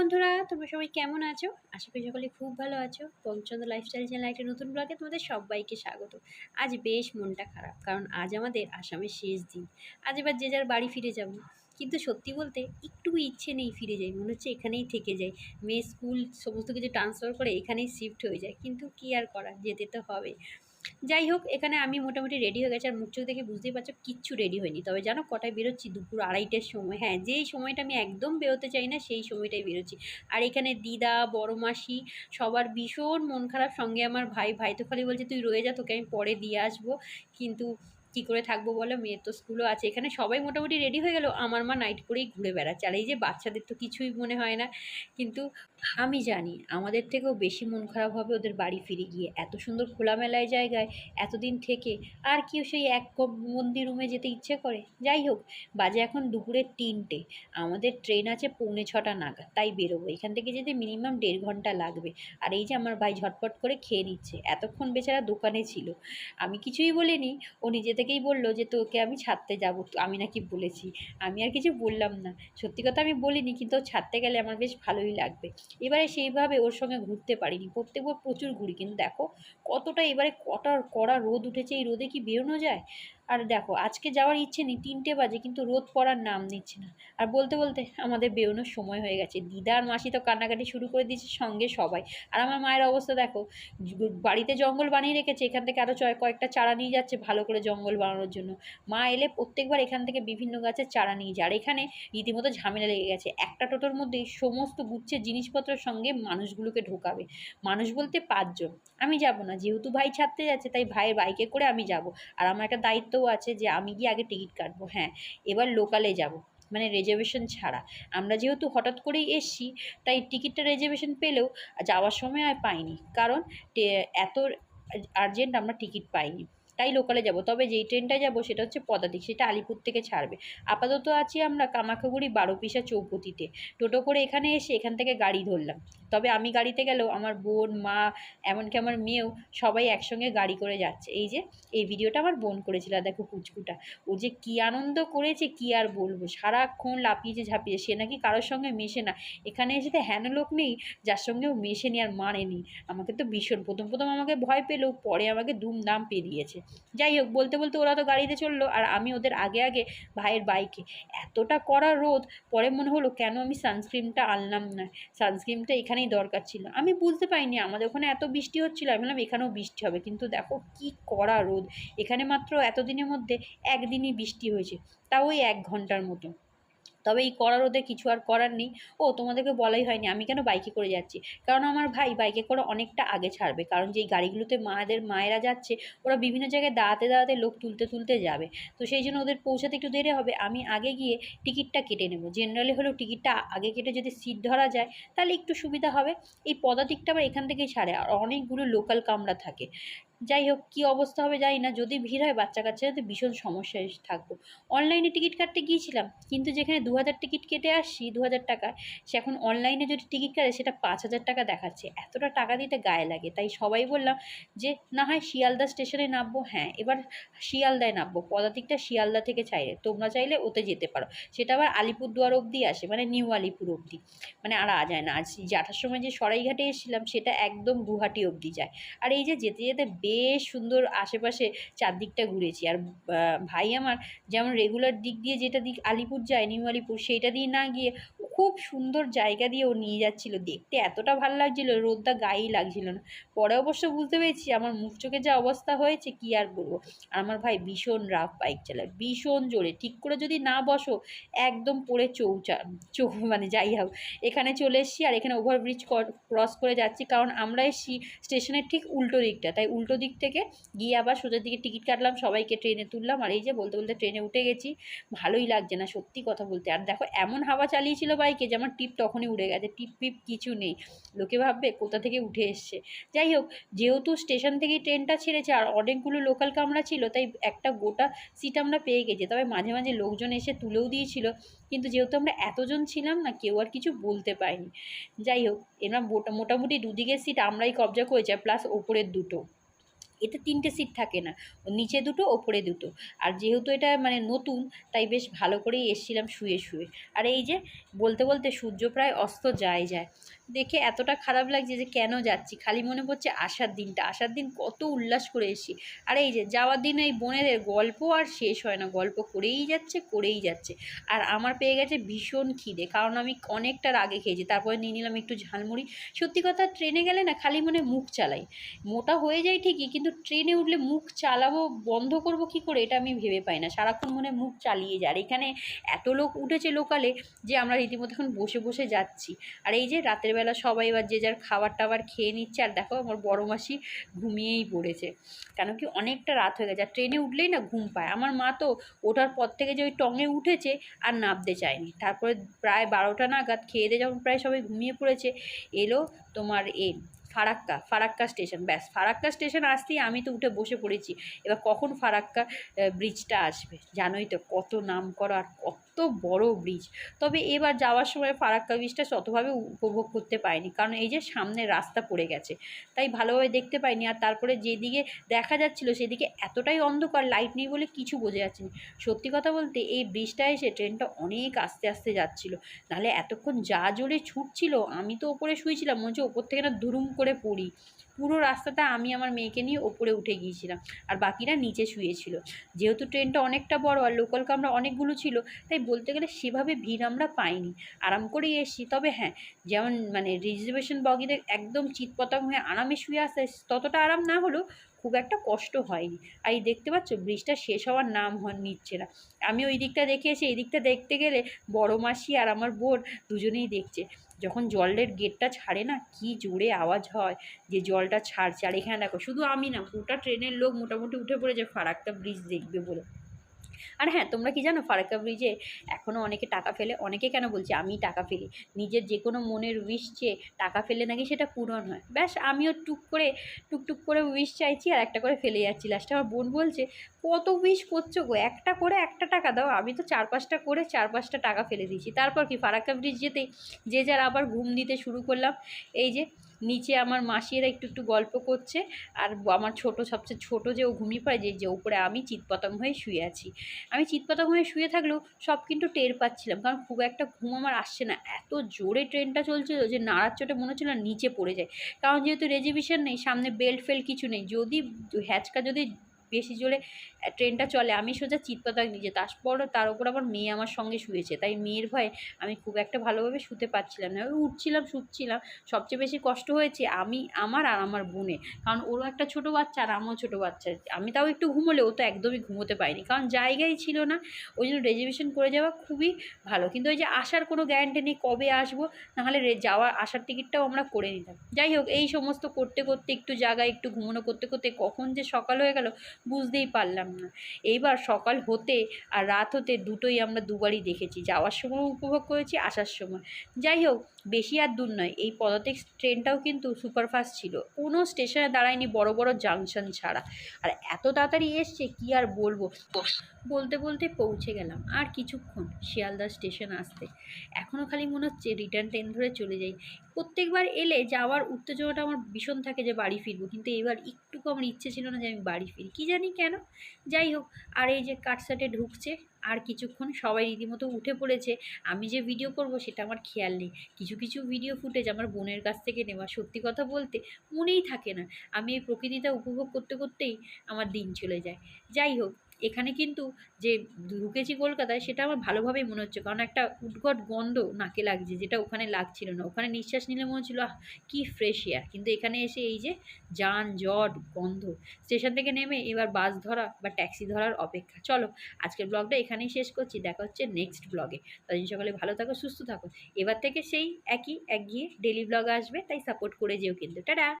বন্ধুরা, তোমরা সবাই কেমন আছো? আশা করি সকলে খুব ভালো আছো। পঞ্চন্দ লাইফস্টাইল চ্যানেল একটা নতুন ব্লগে তোমাদের সবাইকে স্বাগত। আজ বেশ মনটা খারাপ, কারণ আজ আমাদের আসামের শেষ দিন। আজ এবার যে যার বাড়ি ফিরে যাব। কিন্তু সত্যি বলতে একটু ইচ্ছে নেই ফিরে যাই, মনে হচ্ছে এখানেই থেকে যাই। মেয়ে স্কুল, সমস্ত কিছু ট্রান্সফার করে এখানেই শিফট হয়ে যায়। কিন্তু কি আর করা যেতে তো হবে যাই হোক, এখানে আমি মোটামুটি রেডি হয়ে গেছি, আর মুখ চোখ দেখে বুঝতেই পারছ কিচ্ছু রেডি হয়নি। তবে জানো, কটায় বেরোচ্ছি? দুপুর আড়াইটের সময়। হ্যাঁ যেই সময়টা আমি একদম বেরোতে চাই না, সেই সময়টাই বেরোচ্ছি। আর এখানে দিদা, বড় মাসি, সবার ভীষণ মন খারাপ সঙ্গে আমার ভাই। ভাই তো খালি বলছে, তুই রয়ে যা, তোকে আমি পরে দিয়ে আসব। কিন্তু কী করে থাকব বলো? মেয়ের তো স্কুলও আছে। এখানে সবাই মোটামুটি রেডি হয়ে গেল। আমার মা নাইট পরেই ঘুরে বেড়াচ্ছে। আর এই যে বাচ্চাদের তো কিছুই মনে হয় না। কিন্তু আমি জানি আমাদের থেকেও বেশি মন খারাপ হবে ওদের বাড়ি ফিরে গিয়ে। এত সুন্দর খোলামেলায় জায়গায়, এতদিন থেকে আর কেউ সেই এক মন্দির রুমে যেতে ইচ্ছে করে? যাই হোক, বাজে এখন দুপুরের তিনটে। আমাদের ট্রেন আছে পৌনে ছটা নাগাদ। তাই বেরোবো। এখান থেকে যেতে মিনিমাম দেড় ঘণ্টা লাগবে। আর এই যে আমার ভাই ঝটপট করে খেয়ে নিচ্ছে। এতক্ষণ বেচারা দোকানে ছিল। আমি কিছুই বলিনি। ও নিজে থেকেই বলল যে, তোকে আমি ছাড়তে যাব আমি নাকি বলেছি। আমি আর কিছু বললাম না। সত্যি কথা আমি বলিনি, কিন্তু ছাড়তে গেলে আমার বেশ ভালোই লাগবে। এবারে সেইভাবে ওর সঙ্গে ঘুরতে পারিনি। প্রত্যেকবার প্রচুর ঘুরি, কিন্তু দেখো কতটা এবারে কটা কড়া রোদ উঠেছে, এই রোদে কি বেরোনো যায়? আর দেখো, আজকে যাওয়ার ইচ্ছে নেই, তিনটে বাজে, কিন্তু রোদ পড়ার নাম নিচ্ছে না। আর বলতে বলতে আমাদের বেরোনোর সময় হয়ে গেছে। দিদা আর মাসি তো কান্নাকাটি শুরু করে দিয়েছে সঙ্গে সবাই। আর আমার মায়ের অবস্থা দেখো বাড়িতে জঙ্গল বানিয়ে রেখেছে, এখান থেকে আরও চয় কয়েকটা চারা নিয়ে যাচ্ছে ভালো করে জঙ্গল বানানোর জন্য। মা এলে প্রত্যেকবার এখান থেকে বিভিন্ন গাছের চারা নিয়ে যায়। আর এখানে রীতিমতো ঝামেলা লেগে গেছে। একটা টোটোর মধ্যেই সমস্ত গুচ্ছের জিনিসপত্রের সঙ্গে মানুষগুলোকে ঢোকাবে। মানুষ বলতে পাঁচজন। আমি যাব না, যেহেতু ভাই ছাড়তে যাচ্ছে, তাই ভাইয়ের বাইকে করে আমি যাব। আর আমার একটা দায়িত্বও আছে যে আমি গিয়ে আগে টিকিট কাটবো হ্যাঁ এবার লোকালে যাব। মানে রিজার্ভেশন ছাড়া। আমরা যেহেতু হঠাৎ করেই এসছি, তাই টিকিটটা রেজার্ভেশন পেলেও যাওয়ার সময় আর পাইনি। কারণ এত আর্জেন্ট আমরা টিকিট পাইনি। তাই লোকালে যাব। তবে যেই ট্রেনটায় যাব সেটা হচ্ছে পদাতিক, সেটা আলিপুর থেকে ছাড়বে। আপাতত আছি আমরা কামাখাগুড়ি বারোপিসা চৌপতিতে। টোটো করে এখানে এসে এখান থেকে গাড়ি ধরলাম। তবে আমি গাড়িতে গেলেও আমার বোন, মা, এমনকি আমার মেয়েও সবাই একসঙ্গে গাড়ি করে যাচ্ছে। এই যে, এই ভিডিওটা আমার বোন করেছিল দেখো কুচকুটা। ও যে কী আনন্দ করেছে, কি আর বলব? সারাক্ষণ লাপিয়েছে ঝাঁপিয়ে সে নাকি কারোর সঙ্গে মেশে না। এখানে এসে তো হেন লোক নেই, যার সঙ্গেও মেশেনি আর মানেনি। আমাকে তো ভীষণ, প্রথম প্রথম আমাকে ভয় পেলেও পরে আমাকে দুমদাম পেরিয়েছে। যাই হোক, বলতে বলতে ওরা তো গাড়িতে চলল আর আমি ওদের আগে আগে ভাইয়ের বাইকে এতটা কড়া রোদ, পরে মনে হলো কেন আমি সানস্ক্রিনটা আনলাম না? সানস্ক্রিনটা এখানেই দরকার ছিল। আমি বুঝতে পারিনি, আমাদের ওখানে এত বৃষ্টি হচ্ছিল, আমি বললাম এখানেও বৃষ্টি হবে। কিন্তু দেখো কি কড়া রোদ, এখানে মাত্র এতদিনের মধ্যে একদিনই বৃষ্টি হয়েছে, তাও ওই এক ঘণ্টার মতো। তবে এই কড়া রোদে কিছু আর করার নেই। ও, তোমাদেরকে বলাই হয়নি, আমি কেন বাইকে করে যাচ্ছি? কারণ আমার ভাই বাইকে করে অনেকটা আগে ছাড়বে, কারণ যেই গাড়িগুলোতে মায়েদের, মায়েরা যাচ্ছে, ওরা বিভিন্ন জায়গায় দাঁড়াতে দাঁড়াতে লোক তুলতে তুলতে যাবে। তো সেই জন্য ওদের পৌঁছাতে একটু দেরি হবে, আমি আগে গিয়ে টিকিটটা কেটে নেব। জেনারেলি হলেও টিকিটটা আগে কেটে যদি সিট ধরা যায়, তাহলে একটু সুবিধা হবে। এই পদাতিকটা আবার এখান থেকেই ছাড়ে, আর অনেকগুলো লোকাল কামরা থাকে। যাই হোক, কী অবস্থা হবে জানি না। যদি ভিড় হয় বাচ্চা কাচ্চা কাচ্চাদের ভীষণ সমস্যায় থাকব। অনলাইনে টিকিট কাটতে গিয়েছিলাম, কিন্তু যেখানে দু হাজার টিকিট কেটে আসছি, দু হাজার টাকা সে এখন অনলাইনে যদি টিকিট কাটে, সেটা পাঁচ হাজার টাকা দেখাচ্ছে। এতটা টাকা দিতে গায়ে লাগে। তাই সবাই বললাম যে, না হয় শিয়ালদা স্টেশনে নামবো। হ্যাঁ এবার শিয়ালদায় নামবো। পদাতিকটা শিয়ালদা থেকে চাইলে, তোমরা চাইলে ওতে যেতে পারো। সেটা আবার আলিপুরদুয়ার অবধি আসে মানে নিউ আলিপুর অবধি। মানে আর আ যায় না। আজ যাঠার সময় যে সরাইঘাটে এসেছিলাম, সেটা একদম গুহাটি অবধি যায়। আর এই যে যেতে যেতে বেশ সুন্দর আশেপাশে চারদিকটা ঘুরেছি। আর ভাই আমার যেমন রেগুলার দিক দিয়ে যেটা দিক আলিপুর যায় নিউ আলিপুর সেইটা দিয়ে না গিয়ে খুব সুন্দর জায়গা দিয়ে ও নিয়ে যাচ্ছিল। দেখতে এতটা ভালো লাগছিল, রোদটা গায়েই লাগছিল না। পরে অবশ্য বুঝতে পেরেছি আমার মুখ চোখে যা অবস্থা হয়েছে, কি আর বলব? আর আমার ভাই ভীষণ রাফ বাইক চালায়, ভীষণ জোরে। ঠিক করে যদি না বসো, একদম পড়ে চৌচা, চৌ মানে যাই হোক, এখানে চলে এসছি আর এখানে ওভারব্রিজ ক্রস করে যাচ্ছি। কারণ আমরা এসছি স্টেশনের ঠিক উল্টো দিকটা। তাই উল্টো দিক থেকে গিয়ে আবার সোজার দিকে টিকিট কাটলাম, সবাইকে ট্রেনে তুললাম। আর এই যে বলতে বলতে ট্রেনে উঠে গেছি। ভালোই লাগছে না সত্যি কথা বলতে। আর দেখো, এমন হাওয়া চালিয়েছিল বাইকে যে আমার টিপ তখনই উড়ে গেছে, টিপ টিপ কিছু নেই। লোকে ভাববে কোথা থেকে উঠে এসছে। যাই হোক, যেহেতু স্টেশন থেকেই ট্রেনটা ছেড়েছে আর অনেকগুলো লোকাল কামরা ছিল, তাই একটা গোটা সিট আমরা পেয়ে গেছি। তবে মাঝে মাঝে লোকজন এসে তুলেও দিয়েছিল, কিন্তু যেহেতু আমরা এতজন ছিলাম না, কেউ আর কিছু বলতে পারিনি। যাই হোক এরা মোটামুটি দুদিকের সিট আমরাই কবজা করেছি প্লাস ওপরের দুটো। এতে তিনটে সিট থাকে না। নিচে দুটো, ওপরে দুটো। আর যেহেতু এটা মানে নতুন, তাই বেশ ভালো করেই এসছিলাম শুয়ে শুয়ে। আর এই যে বলতে বলতে সূর্য প্রায় অস্ত যায় যায়। দেখে এতটা খারাপ লাগছে যে কেন যাচ্ছি? খালি মনে পড়ছে আসার দিনটা। আসার দিন কত উল্লাস করে এসেছি। আর এই যে যাওয়ার দিন এই বোনেদের গল্প আর শেষ হয় না। গল্প করেই যাচ্ছে করেই যাচ্ছে। আর আমার পেয়ে গেছে ভীষণ খিদে। কারণ আমি অনেকটার আগে খেয়েছি। তারপরে নিয়ে নিলাম একটু ঝালমুড়ি। সত্যি কথা, ট্রেনে গেলে না খালি মনে মুখ চালাই। মোটা হয়ে যায় ঠিকই, কিন্তু ট্রেনে উঠলে মুখ চালাবো, বন্ধ করব কি করে? এটা আমি ভেবে পাই না। সারাক্ষণ মনে মুখ চালিয়ে যায়। আর এখানে এত লোক উঠেছে লোকালে যে আমরা রীতিমতো এখন বসে বসে যাচ্ছি। আর এই যে রাতের বেলা সবাই এবার যে যার খাবার টাবার খেয়ে নিচ্ছে, আর দেখো আমার বড় মাসি ঘুমিয়েই পড়েছে। কেন কি অনেকটা রাত হয়ে গেছে। আর ট্রেনে উঠলেই না ঘুম পায়। আমার মা তো ওঠার পর থেকে যে ওই টঙে উঠেছে আর নামতে চায়নি। তারপরে প্রায় বারোটা নাগাদ খেয়ে দিয়ে যখন প্রায় সবাই ঘুমিয়ে পড়েছে, এলো তোমার এ ফারাক্কা ফারাক্কা স্টেশন, ব্যাস। ফারাক্কা স্টেশন আসতেই আমি তো উঠে বসে পড়েছি। এবার কখন ফারাক্কা ব্রিজটা আসবে? জানোই তো কত নাম করা আর কত বড় ব্রিজ তবে এবার যাওয়ার সময় ফারাক্কা ব্রিজটা ততভাবে উপভোগ করতে পাইনি কারণ এই যে সামনে রাস্তা পড়ে গেছে। তাই ভালোভাবে দেখতে পাইনি। আর তারপরে যেদিকে দেখা যাচ্ছিল সেদিকে এতটাই অন্ধকার লাইট নেই বলে কিছু বোঝা যাচ্ছে না। সত্যি কথা বলতে এই ব্রিজটা এসে ট্রেনটা অনেক আস্তে আস্তে যাচ্ছিল। নাহলে এতক্ষণ যা জোরে ছুটছিল, আমি তো ওপরে শুয়েছিলাম। মনে হচ্ছে ওপর থেকে না দুরুম করে পড়ি। পুরো রাস্তাটা আমি আমার মেয়েকে নিয়ে ওপরে উঠে গিয়েছিলাম আর বাকিরা নিচে শুয়েছিল। যেহেতু ট্রেনটা অনেকটা বড় আর লোকাল কামরা অনেকগুলো ছিল, তাই বলতে গেলে সেভাবে ভিড় আমরা পাইনি। আরাম করেই এসেছি। তবে হ্যাঁ যেমন মানে রিজার্ভেশন বগিদের একদম চিৎপতং হয়ে আরামে শুয়ে আসে, ততটা আরাম না হলেও খুব একটা কষ্ট হয়নি। আর এই দেখতে পাচ্ছ, ব্রিজটা শেষ হওয়ার নাম নিচ্ছে না। আমি ওই দিকটা দেখে এসে এই দিকটা দেখতে গেলে বড় মাসি আর আমার বোন দুজনেই দেখছে। যখন জলের গেটটা ছাড়ে না, কি জোরে আওয়াজ হয় যে জলটা ছাড়ছে। আর এখানে দেখো, শুধু আমি না, গোটা ট্রেনের লোক মোটামুটি উঠে পড়েছে, ফারাক্কা ব্রিজ দেখবে বলে। আর হ্যাঁ তোমরা কি জানো ফারাক্কা ব্রিজে এখনও অনেকে টাকা ফেলে? অনেকে কেন বলছে আমি টাকা ফেলি? নিজের যে কোনো মনের উইশ চেয়ে টাকা ফেলে নাকি সেটা পূরণ হয়। ব্যাস, আমিও টুক করে টুকটুক করে উইশ চাইছি আর একটা করে ফেলে যাচ্ছি। লাস্টে আমার বোন বলছে, কত উইশ করছ গো? একটা করে একটা টাকা দাও। আমি তো চার পাঁচটা করে চার পাঁচটা টাকা ফেলে দিয়েছি। তারপর কি ফারাক্কা ব্রিজ যেতেই যে যার আবার ঘুম দিতে শুরু করলাম। এই যে নিচে আমার মাসিরা একটু একটু গল্প করছে। আর আমার ছোট, সবচেয়ে ছোট যে ও ঘুমিয়ে পড়ে, যে যে, উপরে আমি চিৎপতঙ্গ হয়ে শুয়ে আছি। আমি চিৎপতঙ্গ হয়ে শুয়ে থাকলেও সব কিন্তু টের পাচ্ছিলাম। কারণ খুব একটা ঘুম আমার আসছে না। এত জোরে ট্রেনটা চলছিল যে, নাড়ার চোটে মনে হচ্ছিল নিচে পড়ে যায়। কারণ যেহেতু রেজিভিশন নেই, সামনে বেল্ট ফেল্ট কিছু নেই, যদি হ্যাচকা যদি বেশি জোরে ট্রেনটা চলে। আমি সোজা চিৎপাতাক নিজে। তারপর তার উপর আবার মেয়ে আমার সঙ্গে শুয়েছে। তাই মেয়ের ভয়ে আমি খুব একটা ভালোভাবে শুতে পারছিলাম না। উঠছিলাম, শুচ্ছিলাম। সবচেয়ে বেশি কষ্ট হয়েছে আমি, আমার আর আমার বোনে কারণ ওরও একটা ছোটো বাচ্চা আর আমারও ছোটো বাচ্চা। আমি তাও একটু ঘুমোলে, ও তো একদমই ঘুমোতে পারিনি। কারণ জায়গাই ছিল না। ওই জন্য রেজার্ভেশন করে যাওয়া খুবই ভালো। কিন্তু ওই যে আসার কোনো গ্যারান্টি নেই কবে আসব, নাহলে যাওয়া আসার টিকিটটাও আমরা করে নিতাম। যাই হোক, এই সমস্ত করতে করতে একটু জায়গায় একটু ঘুমোনো, করতে করতে কখন যে সকাল হয়ে গেল বুঝতেই পারলাম না। এইবার সকাল হতে আর রাত হতে দুটোই আমরা দুবারই দেখেছি। যাওয়ার সময় উপভোগ করেছি, আসার সময়। যাই হোক, বেশি আর দূর নয়। এই পদাতিক ট্রেনটাও কিন্তু সুপারফাস্ট ছিল। কোনো স্টেশনে দাঁড়ায়নি বড় বড় জাংশন ছাড়া। আর এত তাড়াতাড়ি এসছে, কি আর বলব? বলতে বলতে পৌঁছে গেলাম। আর কিছুক্ষণ শিয়ালদা স্টেশন আসতে। এখনও খালি মনে হচ্ছে রিটার্ন ট্রেন ধরে চলে যাই। প্রত্যেকবার এলে যাওয়ার উত্তেজনাটা আমার ভীষণ থাকে যে বাড়ি ফিরবো। কিন্তু এবার একটুকু আমার ইচ্ছে ছিল না যে আমি বাড়ি ফিরি। কী জানি কেন? যাই হোক, আর এই যে কাটসাটে ঢুকছে, আর কিছুক্ষণ সবাই রীতিমতো উঠে পড়েছে, আমি যে ভিডিও করব সেটা আমার খেয়াল নেই। কিছু কিছু ভিডিও ফুটেজ আমার বোনের কাছ থেকে নেওয়া, সত্যি কথা বলতে মনেই থাকে না। আমি এই প্রকৃতিটা উপভোগ করতে করতেই আমার দিন চলে যায়। যাই হোক এখানে কিন্তু যে ঢুকেছি কলকাতায়, সেটা আমার ভালোভাবেই মনে হচ্ছে। কারণ একটা উদ্গট গন্ধ নাকে লাগছে, যেটা ওখানে লাগছিল না। ওখানে নিঃশ্বাস নিলে মনে হচ্ছিল কী ফ্রেশ এয়ার কিন্তু এখানে এসে এই যে যান, জট, গন্ধ, স্টেশন থেকে নেমে এবার বাস ধরা বা ট্যাক্সি ধরার অপেক্ষা। চলো, আজকের ব্লগটা এখানেই শেষ করছি। দেখা হচ্ছে নেক্সট ব্লগে। ততদিন সকালে ভালো থাকো, সুস্থ থাকো। এবার থেকে সেই একই, একগিয়ে ডেলি ব্লগ আসবে, তাই সাপোর্ট করে যেও কিন্তু। টাটা!